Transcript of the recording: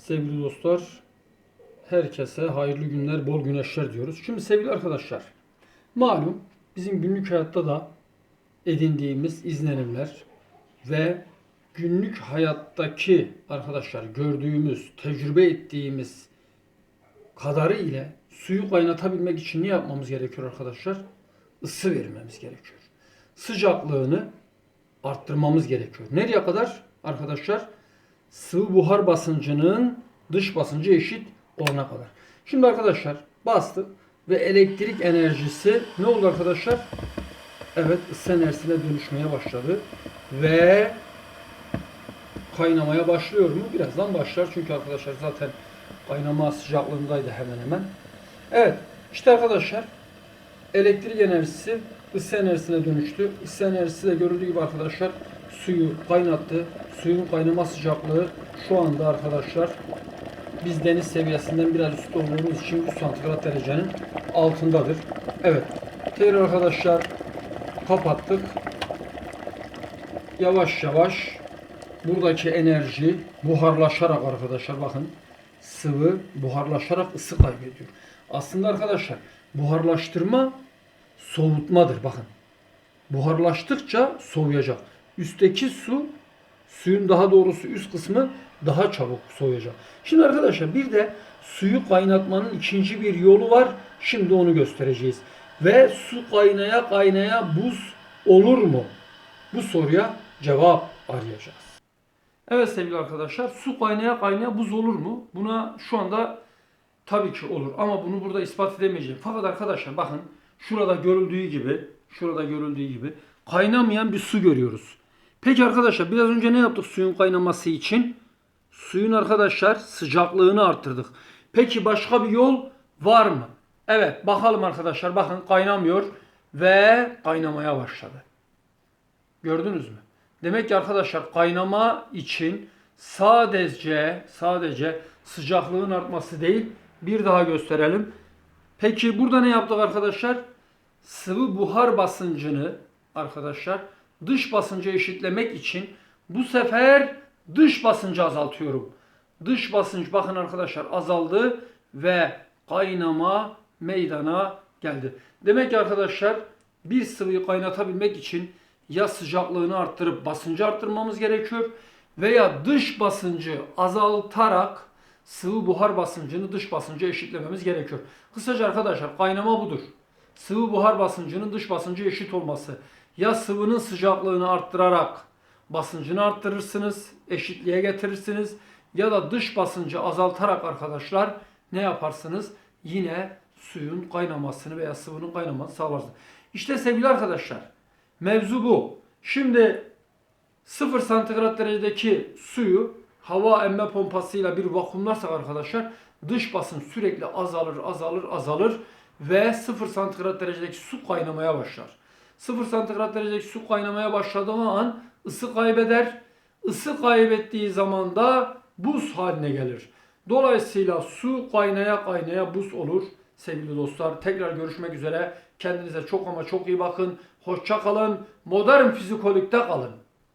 Sevgili dostlar, herkese hayırlı günler, bol güneşler diyoruz. Şimdi sevgili arkadaşlar, malum bizim günlük hayatta da edindiğimiz izlenimler ve günlük hayattaki arkadaşlar gördüğümüz, tecrübe ettiğimiz kadarı ile suyu kaynatabilmek için ne yapmamız gerekiyor arkadaşlar? Isı vermemiz gerekiyor. Sıcaklığını arttırmamız gerekiyor. Nereye kadar arkadaşlar? Sıvı buhar basıncının dış basıncı eşit olana kadar. Şimdi arkadaşlar bastık ve elektrik enerjisi ne oldu arkadaşlar? Evet ısı enerjisine dönüşmeye başladı ve kaynamaya başlıyor mu? Birazdan başlar çünkü arkadaşlar zaten kaynama sıcaklığındaydı hemen hemen. Evet işte arkadaşlar elektrik enerjisi ısı enerjisine dönüştü. Isı enerjisi de görüldüğü gibi arkadaşlar suyu kaynattı. Suyun kaynama sıcaklığı şu anda arkadaşlar biz deniz seviyesinden biraz üstte olduğumuz için 3 santigrat derecenin altındadır. Evet. Tekrar arkadaşlar kapattık. Yavaş yavaş buradaki enerji buharlaşarak arkadaşlar bakın sıvı buharlaşarak ısı kaybediyor. Aslında arkadaşlar buharlaştırma soğutmadır bakın. Buharlaştıkça soğuyacak. Üstteki su suyun daha doğrusu üst kısmı daha çabuk soğuyacak. Şimdi arkadaşlar bir de suyu kaynatmanın ikinci bir yolu var. Şimdi onu göstereceğiz. Ve su kaynaya kaynaya buz olur mu? Bu soruya cevap arayacağız. Evet sevgili arkadaşlar su kaynaya kaynaya buz olur mu? Buna şu anda tabii ki olur ama bunu burada ispat edemeyeceğim. Fakat arkadaşlar bakın şurada görüldüğü gibi şurada görüldüğü gibi kaynamayan bir su görüyoruz. Peki arkadaşlar biraz önce ne yaptık suyun kaynaması için? Suyun arkadaşlar sıcaklığını arttırdık. Peki başka bir yol var mı? Evet bakalım arkadaşlar bakın kaynamıyor ve kaynamaya başladı. Gördünüz mü? Demek ki arkadaşlar kaynama için sadece sadece sıcaklığın artması değil bir daha gösterelim. Peki burada ne yaptık arkadaşlar? Sıvı buhar basıncını arkadaşlar dış basıncı eşitlemek için bu sefer dış basıncı azaltıyorum. Dış basınç bakın arkadaşlar azaldı ve kaynama meydana geldi. Demek ki arkadaşlar bir sıvıyı kaynatabilmek için ya sıcaklığını arttırıp basıncı arttırmamız gerekiyor veya dış basıncı azaltarak sıvı buhar basıncını dış basınca eşitlememiz gerekiyor. Kısaca arkadaşlar kaynama budur. Sıvı buhar basıncının dış basıncı eşit olması. Ya sıvının sıcaklığını arttırarak basıncını arttırırsınız, eşitliğe getirirsiniz ya da dış basıncı azaltarak arkadaşlar ne yaparsınız? Yine suyun kaynamasını veya sıvının kaynamasını sağlarsınız. İşte sevgili arkadaşlar mevzu bu. Şimdi 0 santigrat derecedeki suyu hava emme pompasıyla bir vakumlarsak arkadaşlar dış basınç sürekli azalır azalır azalır ve 0 santigrat derecedeki su kaynamaya başlar. 0 santigrat derecedeki su kaynamaya başladığı an ısı kaybeder. Isı kaybettiği zaman da buz haline gelir. Dolayısıyla su kaynaya kaynaya buz olur. Sevgili dostlar tekrar görüşmek üzere. Kendinize çok ama çok iyi bakın. Hoşça kalın. Modern fizikolikte kalın.